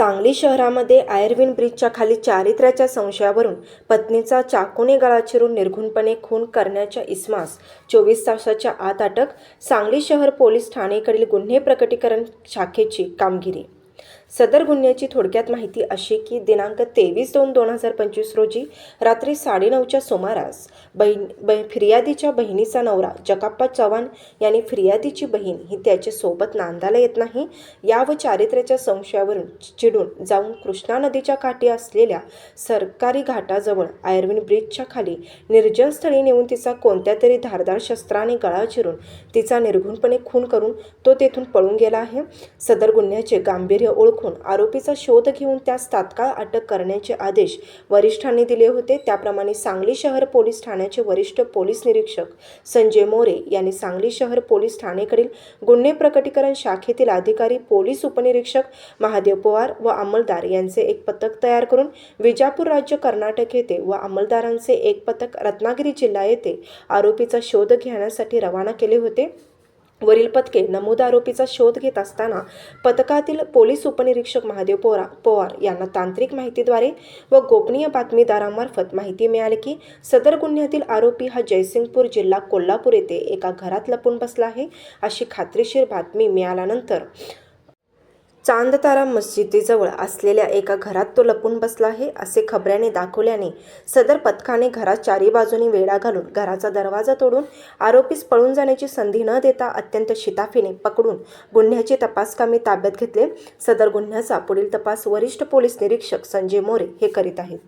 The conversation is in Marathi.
सांगली शहरामध्ये आयर्विन ब्रिजच्या खाली चारित्र्याच्या संशयावरून पत्नीचा चाकूने गळा चिरून निर्घुणपणे खून करण्याच्या इसमास चोवीस तासाच्या आत अटक सांगली शहर पोलीस ठाणेकडील गुन्हे प्रकटीकरण शाखेची कामगिरी. सदर गुन्ह्याची थोडक्यात माहिती अशी की दिनांक तेवीस दोन दोन हजार पंचवीस रोजी रात्री साडेनऊच्या सुमारास बहीण ब फिर्यादीच्या बहिणीचा नवरा जकाप्पा चव्हाण यांनी फिर्यादीची बहीण ही त्याच्या सोबत नांदायला येत नाही या व चारित्र्याच्या संशयावरून चिडून जाऊन कृष्णा नदीच्या काठी असलेल्या सरकारी घाटाजवळ आयर्विन ब्रिजच्या खाली निर्जन स्थळी नेऊन तिचा कोणत्या तरी धारदार शस्त्राने गळा चिरून तिचा निर्घुणपणे खून करून तो तेथून पळून गेला आहे. सदर गुन्ह्याचे गांभीर्य ओळख ओळखून आरोपीचा शोध घेऊन त्यास तात्काळ अटक करण्याचे आदेश वरिष्ठांनी दिले होते. त्याप्रमाणे सांगली शहर पोलीस ठाण्याचे वरिष्ठ पोलीस निरीक्षक संजय मोरे यांनी सांगली शहर पोलीस ठाणेकडील गुन्हे प्रकटीकरण शाखेतील अधिकारी पोलीस उपनिरीक्षक महादेव पवार व अंमलदार यांचे एक पथक तयार करून विजापूर राज्य कर्नाटक येथे व अंमलदारांचे एक पथक रत्नागिरी जिल्हा येथे आरोपीचा शोध घेण्यासाठी रवाना केले होते. वरील पथके नमूद आरोपीचा शोध घेत असताना पथकातील पोलीस उपनिरीक्षक महादेव पोरा पवार यांना तांत्रिक माहितीद्वारे व गोपनीय बातमीदारांमार्फत माहिती मिळाली की सदर गुन्ह्यातील आरोपी हा जयसिंगपूर जिल्हा कोल्हापूर येथे एका घरात लपून बसला आहे अशी खात्रीशीर बातमी मिळाल्यानंतर चांदतारा मस्जिदीजवळ असलेल्या एका घरात तो लपून बसला आहे असे खबऱ्याने दाखवल्याने सदर पथकाने घरात चारी बाजूनी वेढा घालून घराचा दरवाजा तोडून आरोपीस पळून जाण्याची संधी न देता अत्यंत शिताफीने पकडून गुन्ह्याची तपासकामी ताब्यात घेतले. सदर गुन्ह्याचा पुढील तपास वरिष्ठ पोलीस निरीक्षक संजय मोरे हे करीत आहेत.